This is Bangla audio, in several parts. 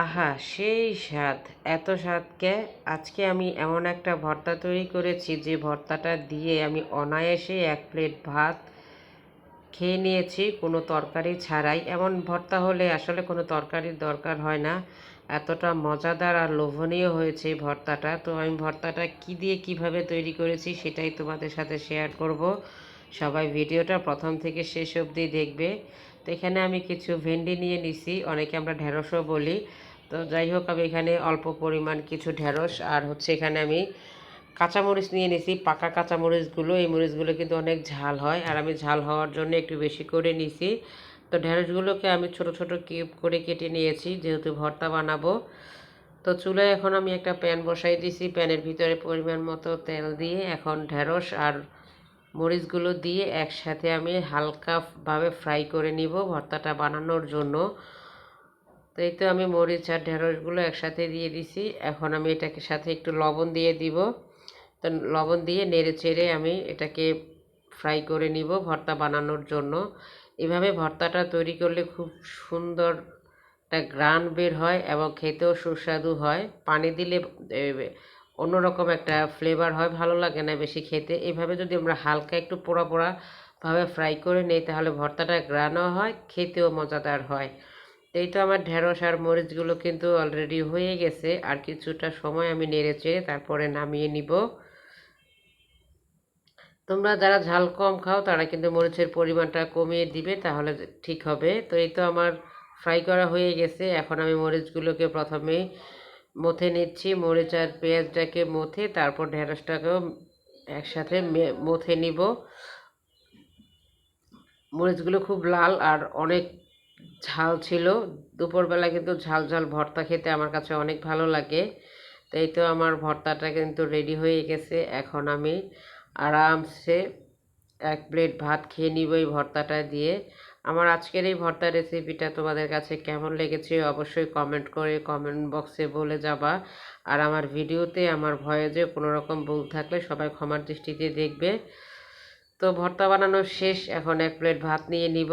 আহা, সেই স্বাদ, এত স্বাদকে আজকে আমি এমন একটা ভর্তা তৈরি করেছি যে ভর্তাটা দিয়ে আমি অনায়াসে এক প্লেট ভাত খেয়ে নিয়েছি, কোনো তরকারি ছাড়াই। এমন ভর্তা হলে আসলে কোনো তরকারির দরকার হয় না। এতটা মজাদার আর লোভনীয় হয়েছে এই ভর্তাটা। তো আমি ভর্তাটা কি দিয়ে কীভাবে তৈরি করেছি সেটাই তোমাদের সাথে শেয়ার করব। সবাই ভিডিওটা প্রথম থেকে শেষ অবধি দেখবে। তো এখানে আমি কিছু ভেন্ডি নিয়ে নিছি, অনেকে আমরা ঢেঁড়সও বলি। তো যাই হোক, আমি এখানে অল্প পরিমাণ কিছু ঢেঁড়স আর হচ্ছে এখানে আমি কাঁচামরিচ নিয়ে নিছি। পাকা কাঁচামরিচগুলো, এই মরিচগুলো কিন্তু অনেক ঝাল হয় আর আমি ঝাল হওয়ার জন্য একটু বেশি করে নিছি। তো ঢেঁড়সগুলোকে আমি ছোট ছোট কিউব করে কেটে নিয়েছি, যেহেতু ভর্তা বানাবো। তো চুলায় এখন আমি একটা প্যান বসাই দিছি। প্যানের ভিতরে পরিমাণ মতো তেল দিয়ে এখন ঢেঁড়স আর মরিচগুলো দিয়ে একসাথে আমি হালকাভাবে ফ্রাই করে নিব ভর্তাটা বানানোর জন্য। তো এই তো আমি মরিচ আর ঢেঁড়সগুলো একসাথে দিয়ে দিছি। এখন আমি এটাকে সাথে একটু লবণ দিয়ে দিব। তো লবণ দিয়ে নেড়ে চেড়ে আমি এটাকে ফ্রাই করে নিব ভর্তা বানানোর জন্য। এভাবে ভর্তাটা তৈরি করলে খুব সুন্দর একটা গ্রান বের হয় এবং খেতেও সুস্বাদু হয়। পানি দিলে অন্যরকম একটা ফ্লেভার হয়, ভালো লাগে না বেশি খেতে। এভাবে যদি আমরা হালকা একটু পোড়া পোড়া ভাবে ফ্রাই করে নিই, তাহলে ভর্তাটা গ্রানও হয়, খেতেও মজাদার হয়। এই তো আমার ঢেঁড়স আর মরিচগুলো কিন্তু অলরেডি হয়ে গেছে। আর কিছুটা সময় আমি নেড়ে চেড়ে তারপরে নামিয়ে নিব। তোমরা যারা ঝাল কম খাও, তারা কিন্তু মরিচের পরিমাণটা কমিয়ে দিবে, তাহলে ঠিক হবে। তো এই তো আমার ফ্রাই করা হয়ে গেছে। এখন আমি মরিচগুলোকে প্রথমে মথে নিচ্ছি, মরিচ আর পেঁয়াজটাকে মথে, তারপর ঢেঁড়সটাকেও একসাথে মথে নিব। মরিচগুলো খুব লাল আর অনেক ঝাল ছিল। দুপুরবেলা কিন্তু ঝাল ঝাল ভর্তা খেতে আমার কাছে অনেক ভালো লাগে। তাই তো আমার ভর্তাটা কিন্তু রেডি হয়ে গেছে। এখন আমি আরামসে এক প্লেট ভাত খেয়ে নিব এই ভর্তাটা দিয়ে। আমার আজকের এই ভর্তা রেসিপিটা তোমাদের কাছে কেমন লেগেছে অবশ্যই কমেন্ট করে কমেন্ট বক্সে বলে যাবা। আর আমার ভিডিওতে আমার ভয়ে যে কোনো রকম ভুল থাকলে সবাই ক্ষমার দৃষ্টিতে দেখবে। তো ভর্তা বানানো শেষ, এখন এক প্লেট ভাত নিয়ে নিব।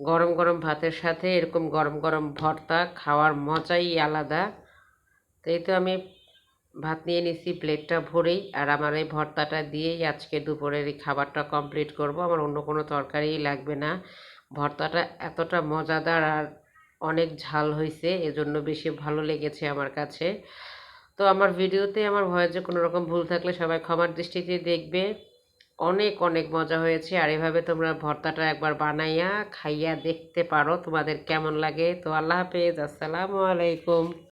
গরম গরম ভাতের সাথে এরকম গরম গরম ভর্তা খাওয়ার মজাই আলাদা। তো এই তো আমি ভাত নিয়ে নিছি প্লেটটা ভরেই। আর আমার এই ভর্তাটা দিয়েই আজকে দুপুরের এই খাবারটা কমপ্লিট করব। আমার অন্য কোনো তরকারিই লাগবে না। ভর্তাটা এতটা মজাদার আর অনেক ঝাল হয়েছে এজন্য বেশি ভালো লেগেছে আমার কাছে। তো আমার ভিডিওতে আমার ভয়েসে কোনো রকম ভুল থাকলে সবাই ক্ষমার দৃষ্টিতে দেখবে। অনেক অনেক মজা হয়েছে আর এভাবে তোমরা ভর্তাটা একবার বানাইয়া, খাইয়া দেখতে পারো তোমাদের কেমন লাগে। তো আল্লাহ হাফেজ, আসসালামু আলাইকুম।